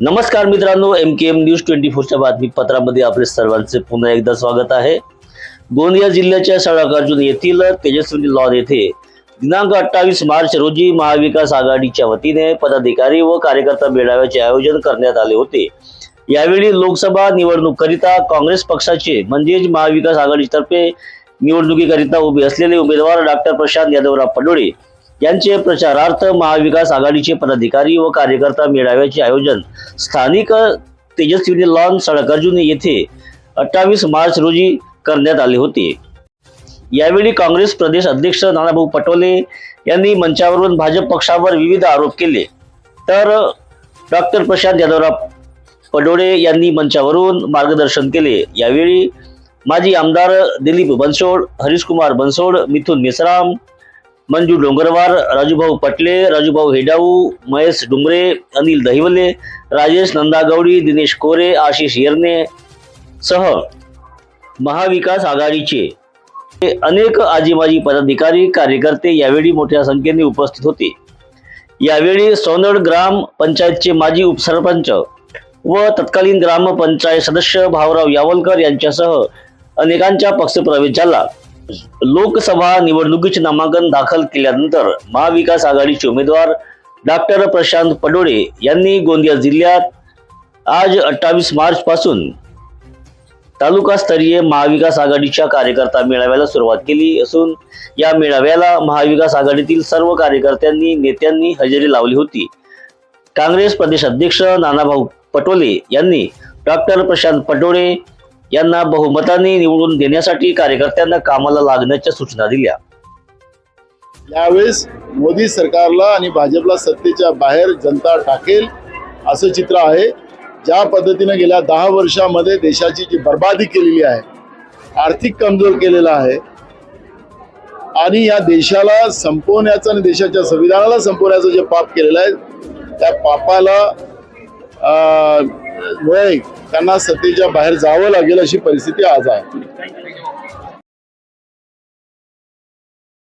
नमस्कार मित्रांनो M K M news twenty फोरच्या बातमीपत्रामध्ये आपले सर्वांचे पुन्हा एकदा स्वागत आहे. गोंदिया जिल्ह्याच्या सळकार्जुन येथील तेजस्विनी लॉन येथे दिनांक अठ्ठावीस मार्च रोजी महाविकास आघाडीच्या वतीने पदाधिकारी व कार्यकर्ता मेळाव्याचे आयोजन करण्यात आले होते. यावेळी लोकसभा निवडणूककरिता काँग्रेस पक्षाचे म्हणजेच महाविकास आघाडीतर्फे निवडणुकीकरिता उभे असलेले उमेदवार डॉक्टर प्रशांत यादवराव पडोळे यांचे प्रचारार्थ महाविकास आघाडीचे पदाधिकारी व कार्यकर्ता मेळाव्याचे आयोजन स्थानिक तेजस्विनी लॉन सडकर्जुन येथे अठ्ठावीस मार्च रोजी करण्यात आले होते. यावेळी काँग्रेस प्रदेश अध्यक्ष नानाभाऊ पटोले यांनी मंचावरून भाजप पक्षावर विविध आरोप केले. तर डॉक्टर प्रशांत यादवराव पडोळे यांनी मंचावरून मार्गदर्शन केले. यावेळी माजी आमदार दिलीप बनसोड हरीशकुमार बनसोड मिथुन मेसराम मंजू डोंगरवार राजूभाऊ पटले राजूभाऊ हेडाऊ महेश डुंगरे अनिल दहिवले राजेश नंदागौडी दिनेश कोरे आशिष येरणे सह महाविकास आघाडीचे अनेक आजीमाजी पदाधिकारी कार्यकर्ते यावेळी मोठ्या संख्येने उपस्थित होते. यावेळी सोनड ग्राम पंचायतचे माजी उपसरपंच व तत्कालीन ग्रामपंचायत सदस्य भाऊराव यावलकर यांच्यासह अनेकांचा पक्षप्रवेश झाला. लोकसभा निवडणुकीचे नामांकन दाखल केल्यानंतर महाविकास आघाडीचे उमेदवार डॉक्टर प्रशांत पडोळे यांनी गोंदिया जिल्ह्यात आज अठ्ठावीस मार्च पासून तालुकास्तरीय महाविकास आघाडीच्या कार्यकर्ता मेळाव्याला सुरुवात केली असून या मेळाव्याला महाविकास आघाडीतील सर्व कार्यकर्त्यांनी नेत्यांनी हजेरी लावली होती. काँग्रेस प्रदेश अध्यक्ष नानाभाऊ पटोले यांनी डॉक्टर प्रशांत पटोळे यांना बहुमताने निवडून देण्यासाठी कार्यकर्त्यांना कामाला लागण्याच्या सूचना दिल्या. यावेळेस मोदी सरकारला आणि भाजपला सत्तेच्या बाहेर जनता टाकेल असं चित्र आहे. ज्या पद्धतीनं गेल्या दहा वर्षामध्ये देशाची जी बर्बादी केलेली आहे आर्थिक कमजोर केलेला आहे आणि या देशाला संपवण्याचं आणि देशाच्या संविधानाला संपवण्याचं जे पाप केलेलं आहे त्या पापाला मुळे त्यांना सत्तेच्या बाहेर जावं लागेल अशी परिस्थिती आज आहे.